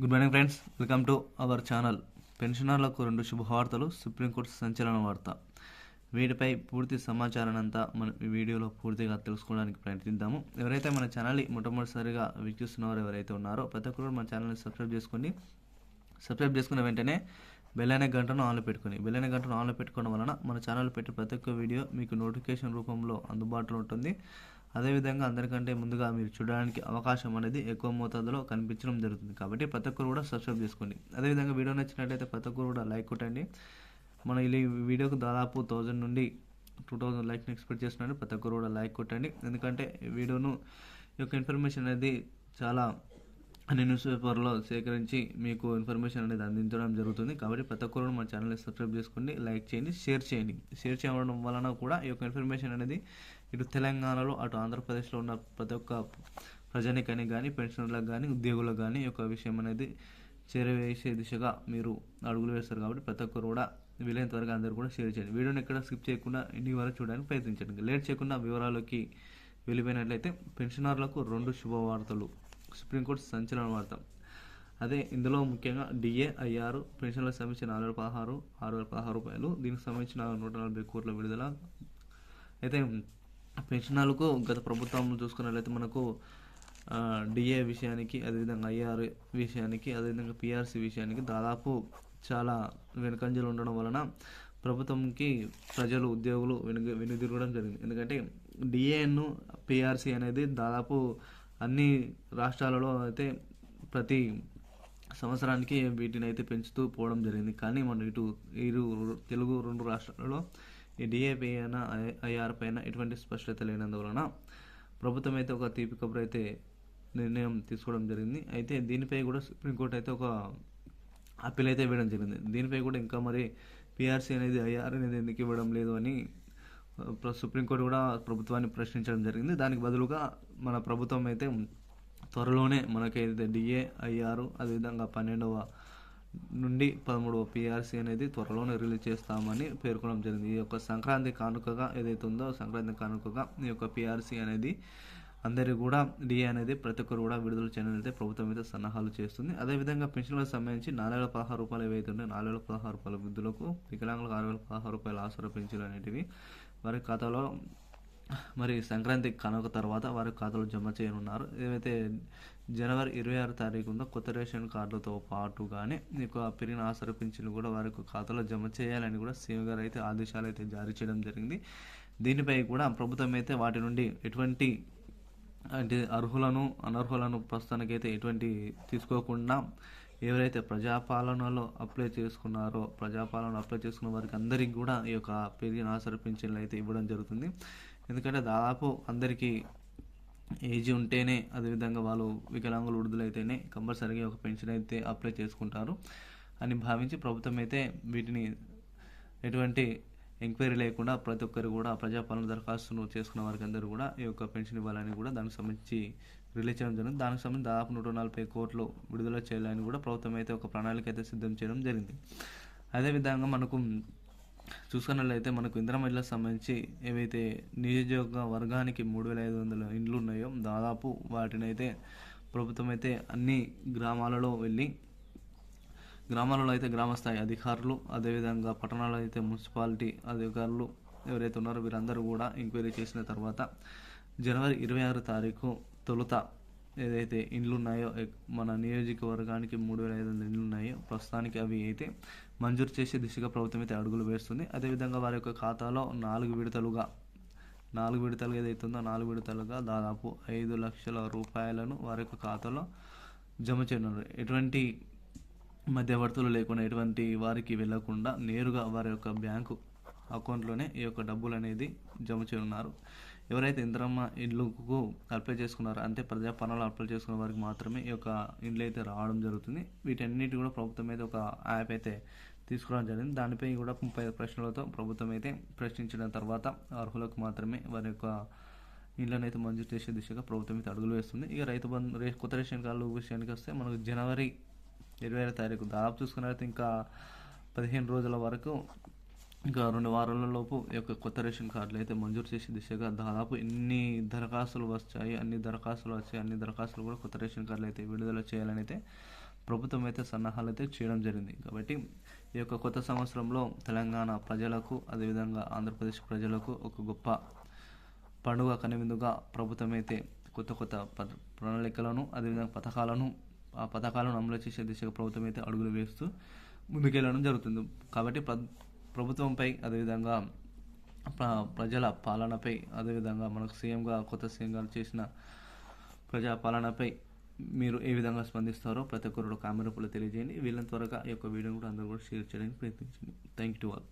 Good morning friends welcome to our channel పెన్షనర్లకు రెండు శుభవార్తలు సుప్రీంకోర్టు సంచలన వార్త. వీటిపై పూర్తి సమాచారాన్ని అంతా మన ఈ వీడియోలో పూర్తిగా తెలుసుకోవడానికి ప్రయత్నిద్దాము. ఎవరైతే మన ఛానల్ని మొట్టమొదటిసారిగా వీక్షిస్తున్నవారు ఎవరైతే ఉన్నారో ప్రతి ఒక్కరు మన ఛానల్ని సబ్స్క్రైబ్ చేసుకొని సబ్స్క్రైబ్ చేసుకున్న వెంటనే బెల్ గంటను ఆన్లో పెట్టుకుని బెల్ గంటను ఆన్లో పెట్టుకోవడం వలన మన ఛానల్ పెట్టే ప్రతి ఒక్క వీడియో మీకు నోటిఫికేషన్ రూపంలో అందుబాటులో ఉంటుంది. అదేవిధంగా అందరికంటే ముందుగా మీరు చూడడానికి అవకాశం అనేది ఎక్కువ మోతాదులో కనిపించడం జరుగుతుంది. కాబట్టి ప్రతి ఒక్కరు కూడా సబ్స్క్రైబ్ చేసుకోండి. అదేవిధంగా వీడియో నచ్చినట్లయితే ప్రతి ఒక్కరు కూడా లైక్ కొట్టండి. మన ఈ వీడియోకు దాదాపు థౌజండ్ నుండి టూ థౌజండ్ లైక్ని ఎక్స్పెక్ట్ చేస్తున్నాను ప్రతి ఒక్కరు కూడా లైక్ కొట్టండి. ఎందుకంటే వీడియోను ఈ యొక్క ఇన్ఫర్మేషన్ అనేది చాలా అన్ని న్యూస్ పేపర్లో సేకరించి మీకు ఇన్ఫర్మేషన్ అనేది అందించడం జరుగుతుంది. కాబట్టి ప్రతి ఒక్కరు మా ఛానల్ని సబ్స్క్రైబ్ చేసుకోండి. లైక్ చేయండి. షేర్ చేయండి. షేర్ చేయడం వలన కూడా ఈ యొక్క ఇన్ఫర్మేషన్ అనేది ఇటు తెలంగాణలో అటు ఆంధ్రప్రదేశ్లో ఉన్న ప్రతి ఒక్క ప్రజానికానికి కానీ పెన్షనర్లకు కానీ ఉద్యోగులకు కానీ యొక్క విషయం అనేది చేరవేసే దిశగా మీరు అడుగులు వేస్తారు కాబట్టి ప్రతి ఒక్కరు కూడా వీలైనంత వరకు అందరూ కూడా షేర్ చేయండి. వీడియోని ఎక్కడ స్కిప్ చేయకుండా ఇంటి వరకు చూడడానికి ప్రయత్నించండి. లేట్ చేయకుండా వివరాలకి వెళ్ళిపోయినట్లయితే పెన్షనర్లకు రెండు శుభవార్తలు. సుప్రీంకోర్టు సంచలన వార్త. అదే ఇందులో ముఖ్యంగా డిఏ ఐఆర్ పెన్షన్లకు సంబంధించిన నాలుగు వేల పదహారు ఆరు వేల పదహారు రూపాయలు దీనికి సంబంధించిన నూట నలభై కోట్ల విడుదల. అయితే పెన్షనాలకు గత ప్రభుత్వం చూసుకున్నట్లయితే మనకు డిఏ విషయానికి అదేవిధంగా ఐఆర్ విషయానికి అదేవిధంగా పిఆర్సీ విషయానికి దాదాపు చాలా వెనుకంజలు ఉండడం వలన ప్రభుత్వంకి ప్రజలు ఉద్యోగులు వెనుక వెనుదిరగడం జరిగింది. ఎందుకంటే డిఏఎన్ను పిఆర్సీ అనేది దాదాపు అన్ని రాష్ట్రాలలో అయితే ప్రతి సంవత్సరానికి వీటిని అయితే పెంచుతూ పోవడం జరిగింది. కానీ మన ఇటు ఇరు తెలుగు రెండు రాష్ట్రాలలో ఈ డిఏపీ అయినా ఐఆర్ పైన ఎటువంటి స్పష్టత లేనందువలన ప్రభుత్వం అయితే ఒక తీపి కబురు అయితే నిర్ణయం తీసుకోవడం జరిగింది. అయితే దీనిపై కూడా సుప్రీంకోర్టు అయితే ఒక అప్పీల్ అయితే ఇవ్వడం జరిగింది. దీనిపై కూడా ఇంకా మరి పిఆర్సీ అనేది ఐఆర్ అనేది ఎందుకు ఇవ్వడం లేదు అని సుప్రీంకోర్టు కూడా ప్రభుత్వాన్ని ప్రశ్నించడం జరిగింది. దానికి బదులుగా మన ప్రభుత్వం అయితే త్వరలోనే మనకైతే డిఏ ఐఆర్ అదేవిధంగా పన్నెండవ నుండి పదమూడవ పిఆర్సీ అనేది త్వరలోనే రిలీజ్ చేస్తామని పేర్కొనడం జరిగింది. ఈ యొక్క సంక్రాంతి కానుకగా ఏదైతే ఉందో సంక్రాంతి కానుకగా ఈ యొక్క పిఆర్సీ అనేది అందరి కూడా డిఏ అనేది ప్రతి ఒక్కరు కూడా విడుదల చేయాలంటే ప్రభుత్వం మీద సన్నాహాలు చేస్తుంది. అదేవిధంగా పెన్షన్లకు సంబంధించి నాలుగు వేల పదహారు రూపాయలు ఏవైతే ఉన్నాయో నాలుగు వేల పదహారు రూపాయల వృద్ధులకు వికలాంగులకు ఆరు వేల పదహారు రూపాయల ఆసరా పెన్షన్లు అనేటివి వారి ఖాతాలో మరి సంక్రాంతి కనుక తర్వాత వారి ఖాతాలో జమ చేయనున్నారు. ఏదైతే జనవరి ఇరవై ఆరు తారీఖు ఉందో కొత్త రేషన్ కార్డులతో పాటుగానే మీకు ఆ పెరిగిన ఆసర పింఛన్లు కూడా వారి ఖాతాలో జమ చేయాలని కూడా సీఎం గారు అయితే ఆదేశాలు అయితే జారీ చేయడం జరిగింది. దీనిపై కూడా ప్రభుత్వం అయితే వాటి నుండి ఎటువంటి అంటే అర్హులను అనర్హులను ప్రస్తుతానికైతే ఎటువంటి తీసుకోకుండా ఎవరైతే ప్రజాపాలనలో అప్లై చేసుకున్నారో ప్రజాపాలన అప్లై చేసుకున్న వారికి అందరికీ కూడా ఈ యొక్క పెరిగిన ఆసర పింఛన్లు అయితే ఇవ్వడం జరుగుతుంది. ఎందుకంటే దాదాపు అందరికీ ఏజ్ ఉంటేనే అదేవిధంగా వాళ్ళు వికలాంగులు విడుదలైతేనే కంపల్సరీగా ఒక పెన్షన్ అయితే అప్లై చేసుకుంటారు అని భావించి ప్రభుత్వం అయితే వీటిని ఎటువంటి ఎంక్వైరీ లేకుండా ప్రతి ఒక్కరు కూడా ప్రజాపాలన దరఖాస్తును చేసుకున్న వారికి అందరూ కూడా ఈ యొక్క పెన్షన్ ఇవ్వాలని కూడా దానికి సంబంధించి రిలీజ్ చేయడం జరిగింది. దానికి సంబంధించి దాదాపు నూట నలభై కోట్లు విడుదల చేయాలని కూడా ప్రభుత్వం అయితే ఒక ప్రణాళిక అయితే సిద్ధం చేయడం జరిగింది. అదేవిధంగా మనకు చూసుకున్నట్లయితే మనకు ఇంద్రమహిళకు సంబంధించి ఏవైతే నియోజక వర్గానికి మూడు వేల ఐదు వందల ఇండ్లు ఉన్నాయో దాదాపు వాటిని అయితే ప్రభుత్వం అయితే అన్ని గ్రామాలలో వెళ్ళి గ్రామాలలో అయితే గ్రామస్థాయి అధికారులు అదేవిధంగా పట్టణాల్లో అయితే మున్సిపాలిటీ అధికారులు ఎవరైతే ఉన్నారో వీరందరూ కూడా ఎంక్వైరీ చేసిన తర్వాత జనవరి ఇరవై ఆరు తారీఖు తొలుత ఏదైతే ఇండ్లు ఉన్నాయో మన నియోజకవర్గానికి మూడు వేల ఐదు వందల ఇండ్లు ఉన్నాయో ప్రస్తుతానికి అవి అయితే మంజూరు చేసే దిశగా ప్రభుత్వం అయితే అడుగులు వేస్తుంది. అదేవిధంగా వారి యొక్క ఖాతాలో నాలుగు విడతలుగా నాలుగు విడతలు ఏదైతే ఉందో నాలుగు విడతలుగా దాదాపు ఐదు లక్షల రూపాయలను వారి యొక్క ఖాతాలో జమ చేయనున్నారు. ఎటువంటి మధ్యవర్తులు లేకుండా ఎటువంటి వారికి వెళ్ళకుండా నేరుగా వారి యొక్క బ్యాంకు అకౌంట్లోనే ఈ యొక్క డబ్బులు అనేది జమ చేయనున్నారు. ఎవరైతే ఇంద్రమ్మ ఇండ్లకు అప్లై చేసుకున్నారో అంటే ప్రజా పనులు అప్లై చేసుకున్న వారికి మాత్రమే ఈ యొక్క ఇండ్లు అయితే రావడం జరుగుతుంది. వీటన్నిటి కూడా ప్రభుత్వం అయితే ఒక యాప్ అయితే తీసుకురావడం జరిగింది. దానిపై కూడా ముప్పై ఐదు ప్రశ్నలతో ప్రభుత్వం అయితే ప్రశ్నించిన తర్వాత అర్హులకు మాత్రమే వారి యొక్క ఇళ్ళని అయితే మంజూరు చేసే దిశగా ప్రభుత్వం అయితే అడుగులు వేస్తుంది. ఇక రైతు బంధు కొత్త రేషన్ కార్డు విషయానికి వస్తే మనకు జనవరి ఇరవై ఐదు తారీఖు దాదాపు చూసుకున్నట్లయితే ఇంకా పదిహేను రోజుల వరకు ఇంకా రెండు వారాల లోపు ఈ యొక్క కొత్త రేషన్ కార్డులు అయితే మంజూరు చేసే దిశగా దాదాపు ఎన్ని దరఖాస్తులు వచ్చాయి అన్ని దరఖాస్తులు వచ్చాయి అన్ని దరఖాస్తులు కూడా కొత్త రేషన్ కార్డులు అయితే విడుదల చేయాలని అయితే ప్రభుత్వం అయితే సన్నాహాలు అయితే చేయడం జరిగింది. కాబట్టి ఈ యొక్క కొత్త సంవత్సరంలో తెలంగాణ ప్రజలకు అదేవిధంగా ఆంధ్రప్రదేశ్ ప్రజలకు ఒక గొప్ప పండుగ కనువిందుగా ప్రభుత్వం అయితే కొత్త కొత్త పద ప్రణాళికలను అదేవిధంగా పథకాలను ఆ పథకాలను అమలు చేసే దిశగా ప్రభుత్వం అయితే అడుగులు వేస్తూ ముందుకెళ్ళడం జరుగుతుంది. కాబట్టి ప్ర ప్రభుత్వంపై అదేవిధంగా ప్ర- ప్రజల పాలనపై అదేవిధంగా మనకు సీఎంగా కొత్త సీఎంగా చేసిన ప్రజా పాలనపై మీరు ఏ విధంగా స్పందిస్తారో ప్రతి ఒక్కరు కామెంట్ రూపంలో తెలియజేయండి. వీళ్ళని త్వరగా ఈ యొక్క వీడియో కూడా అందరూ కూడా షేర్ చేయడానికి ప్రయత్నించండి. Thank you all